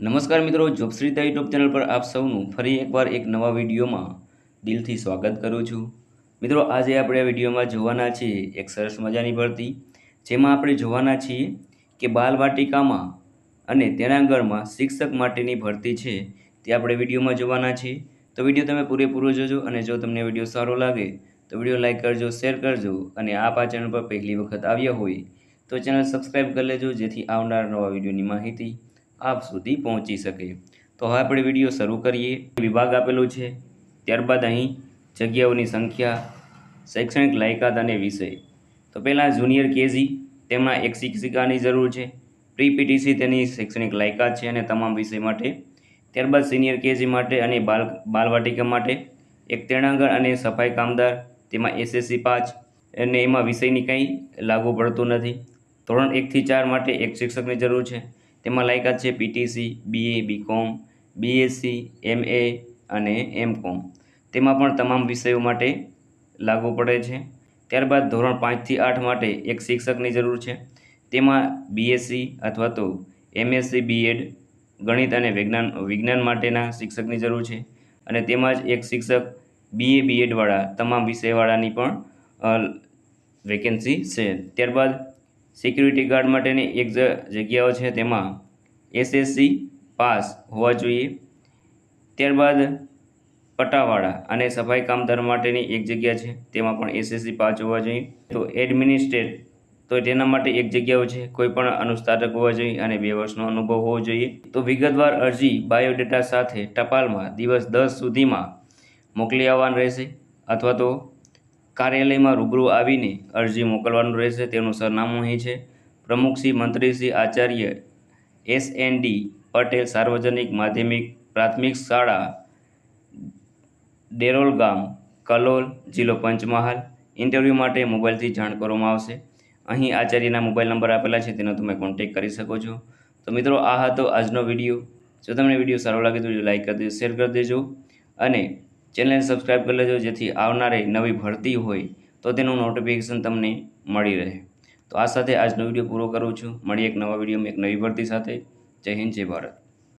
નમસ્કાર મિત્રો જોબશ્રીતા YouTube channel પર આપ સૌનું ફરી એકવાર એક નવા વિડીયોમાં દિલથી સ્વાગત કરું છું. મિત્રો, આજે આપણે આ વિડીયોમાં જોવાના છીએ એક સરસ મજાની ભરતી, જેમાં આપણે જોવાના છીએ કે બાલવાટિકામાં અને તેના આગળમાં શિક્ષક માટેની ભરતી છે તે આપણે વિડીયોમાં જોવાના છીએ. તો વીડિયો તમે પૂરેપૂરો જોજો અને જો તમને વીડિયો સારો લાગે, તો વીડિયો લાઇક કરજો, શેર કરજો અને આપ આ ચેનલ પર પહેલી વખત આવ્યા હોય, તો ચેનલ સબસ્ક્રાઈબ કરી લેજો જેથી આવનાર નવા વિડીયોની માહિતી આપ સુધી પહોંચી શકે. તો હવે આપણે વીડિયો શરૂ કરીએ. વિભાગ આપેલો છે. ત્યારબાદ અહીં જગ્યાઓની સંખ્યા, શૈક્ષણિક લાયકાત અને વિષય. તો પહેલાં જુનિયર કેજી તેમાં એક શિક્ષિકાની જરૂર છે. પ્રી પીટીસી તેની શૈક્ષણિક લાયકાત છે અને તમામ વિષય માટે. ત્યારબાદ સિનિયર કેજી માટે અને બાલ, બાલવાટિકા માટે. એક તેણાંગણ અને સફાઈ કામદાર, તેમાં એસએસસી પાંચ અને એમાં વિષયની કંઈ લાગુ પડતું નથી. ધોરણ એકથી ચાર માટે એક શિક્ષકની જરૂર છે. તેમાં લાયકાત છે PTC BA BCom BSc MA અને એમ કોમ તેમાં પણ તમામ વિષયો માટે લાગુ પડે છે. ત્યારબાદ ધોરણ પાંચથી આઠ માટે એક શિક્ષકની જરૂર છે. તેમાં બીએસસી અથવા તો એમએસસી બીએડ ગણિત અને વિજ્ઞાન વિજ્ઞાન માટેના શિક્ષકની જરૂર છે. અને તેમાં એક શિક્ષક બીએ બીએડવાળા તમામ વિષયવાળાની પણ વેકેન્સી છે. ત્યારબાદ સિક્યુરિટી ગાર્ડ માટેની એક જગ્યાઓ છે, તેમાં એસએસસી પાસ હોવા જોઈએ. ત્યારબાદ પટાવાળા અને સફાઈ કામદાર માટેની એક જગ્યા છે, તેમાં પણ એસએસસી પાસ હોવા જોઈએ. તો એડમિનિસ્ટ્રેટ, તો તેના માટે એક જગ્યાઓ છે, કોઈ પણ અનુસ્તારક હોવા જોઈએ અને બે વર્ષનો અનુભવ હોવો જોઈએ. તો વિગતવાર અરજી બાયોડેટા સાથે ટપાલમાં દિવસ દસ સુધીમાં મોકલી આવવાનું રહેશે, અથવા તો કાર્યાલયમાં રૂબરૂ આવીને અરજી મોકલવાનું રહેશે. તેનું સરનામું અહીં છે. પ્રમુખ શ્રી મંત્રી Shri Acharya S N D Patel સાર્વજનિક માધ્યમિક પ્રાથમિક શાળા ડેરોલ ગામ, કલોલ જિલ્લો પંચમહાલ. ઇન્ટરવ્યૂ માટે મોબાઈલથી જાણ કરવામાં આવશે. અહીં આચાર્યના મોબાઈલ નંબર આપેલા છે, તેનો તમે કોન્ટેક કરી શકો છો. તો મિત્રો, આ હતો આજનો વીડિયો. જો તમને વીડિયો સારો લાગે તો લાઈક કરી દેજો, શેર કરી દેજો અને ચેનલને સબસ્ક્રાઈબ કરી લેજો, જેથી આવનારે નવી ભરતી હોય તો તેનું નોટિફિકેશન તમને મળી રહે. તો આ સાથે આજનો વીડિયો પૂરો કરું છું. મળી એક નવા વિડીયોમાં એક નવી ભરતી સાથે. જય હિન્દ, જય ભારત.